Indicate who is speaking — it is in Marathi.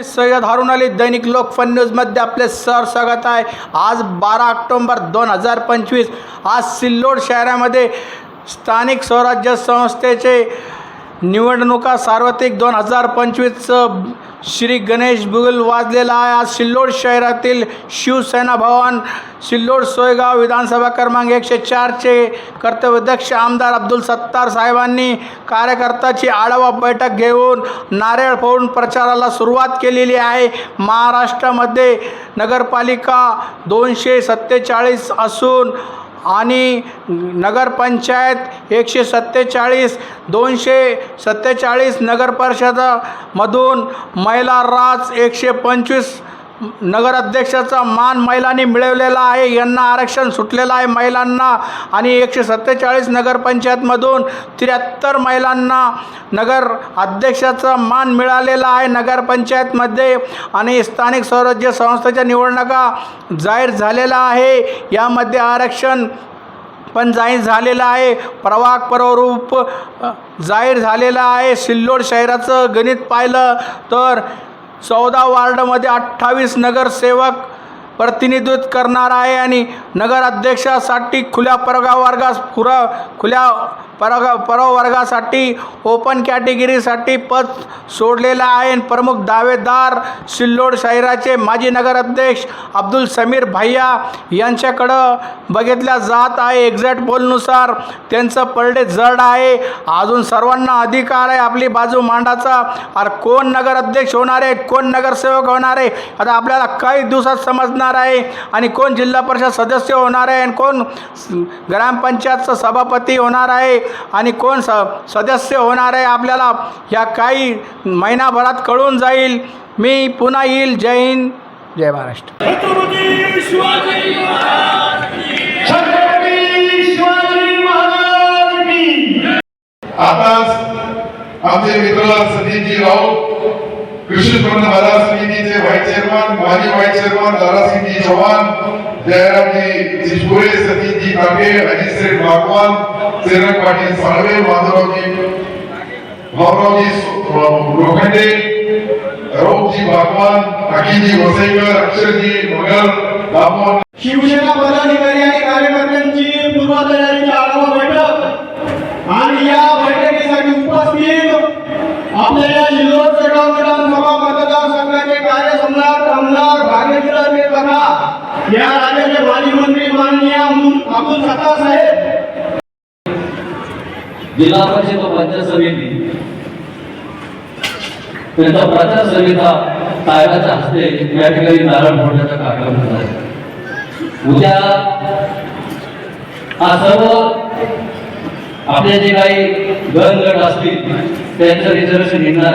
Speaker 1: मी सय्यद हारून अली दैनिक लोकफन न्यूजमध्ये आपले सर स्वागत आहे. आज बारा ऑक्टोंबर दोन हजार पंचवीस. आज सिल्लोड शहरामध्ये स्थानिक स्वराज्य संस्थेचे निवडणुका सार्वत्रिक दोन हजार पंचवीसचं श्री गणेश बुगल वाजलेला आहे. आज सिल्लोड शहरातील शिवसेना भवन सिल्लोड सोयगाव विधानसभा क्रमांक एकशे चारचे कर्तव्यध्यक्ष आमदार अब्दुल सत्तार साहेबांनी कार्यकर्त्याची आढावा बैठक घेऊन नारळ फोडून प्रचाराला सुरुवात केलेली आहे. महाराष्ट्रामध्ये नगरपालिका दोनशे सत्तेचाळीस असून आणि नगरपंचायत एकशे सत्तेचाळीस दोनशे सत्तेचाळीस नगरपरिषदामधून महिला राज एकशे पंचवीस नगराध्यक्षाचा मान महिलांनी मिळवलेला आहे. यांना आरक्षण सुटलेलं आहे. महिलांना आणि एकशे सत्तेचाळीस नगरपंचायतमधून त्र्याहत्तर महिलांना नगर अध्यक्षाचा मान मिळालेला आहे. नगरपंचायतमध्ये आणि स्थानिक स्वराज्य संस्थेच्या निवडणुका जाहीर झालेला आहे. यामध्ये आरक्षण पण जाहीर झालेलं आहे. प्रवाह प्ररूप जाहीर झालेलं आहे. सिल्लोड शहराचं गणित पाहिलं तर चौदा वार्डमध्ये अठ्ठावीस नगरसेवक प्रतिनिधित्व करणार आहे आणि नगराध्यक्षासाठी खुल्या परगा वर्गास पुरा खुल्या परग परवर्गासाठी ओपन कॅटेगरीसाठी पद सोडलेलं आहे. प्रमुख दावेदार सिल्लोड शहराचे माजी नगराध्यक्ष अब्दुल समीर भाय्या यांच्याकडं बघितल्या जात आहे. एक्झॅक्ट पोलनुसार त्यांचं पलडे जड आहे. अजून सर्वांना अधिकार आहे. आपली बाजू मांडाचा. अरे कोण नगराध्यक्ष होणार आहे? कोण नगरसेवक होणार आहे? आता आपल्याला काही दिवसात समजणार आहे. आणि कोण जिल्हा परिषद सदस्य होणार आहे? आणि कोण ग्रामपंचायतचा ग्रामपंचायतचं सभापती होणार आहे? आणि कोण स सदस्य होणार आहे आपल्याला ह्या काही महिनाभरात कळून जाईल. मी पुन्हा येईल. जय हिंद. जय महाराष्ट्र.
Speaker 2: छत्रपती शिवाजी महाराज
Speaker 3: छत्रपती शिवाजी महाराज की आताच आमचे मित्र सतीजी राऊत कृषी उत्पन्न बाजार समितीचे व्हाईस चेअरमन माजी व्हाईस चेअरमन दारासिंगजी चव्हाण जयरामजी चिशपुरे सतीजी काके सेठ भागवान चेरक पाटील साळवे माधवरावजी भाऊरावजी लोखंडे राऊतजी भागवान काकीजी वसईकर अक्षरजी मगर दामोहन
Speaker 2: शिवसेना पदाधिकारी आणि कार्यकर्त्यांची पूर्वतयारीची आढावा बैठक. आणि या बैठकीसाठी उपस्थित आपल्या या राज्याचे माजी मंत्री माननीय अब्दुल सत्ता साहेब.
Speaker 4: जिल्हा परिषद पंचायत समिती. त्यांचा प्रचार समिता साहेबाच्या हस्ते या ठिकाणी नारळ फोडण्याचा कार्यक्रम होत आहे. उद्या हा सर्व आपले जे काही गण गट असतील त्यांचं रिझर्वेशन निघणार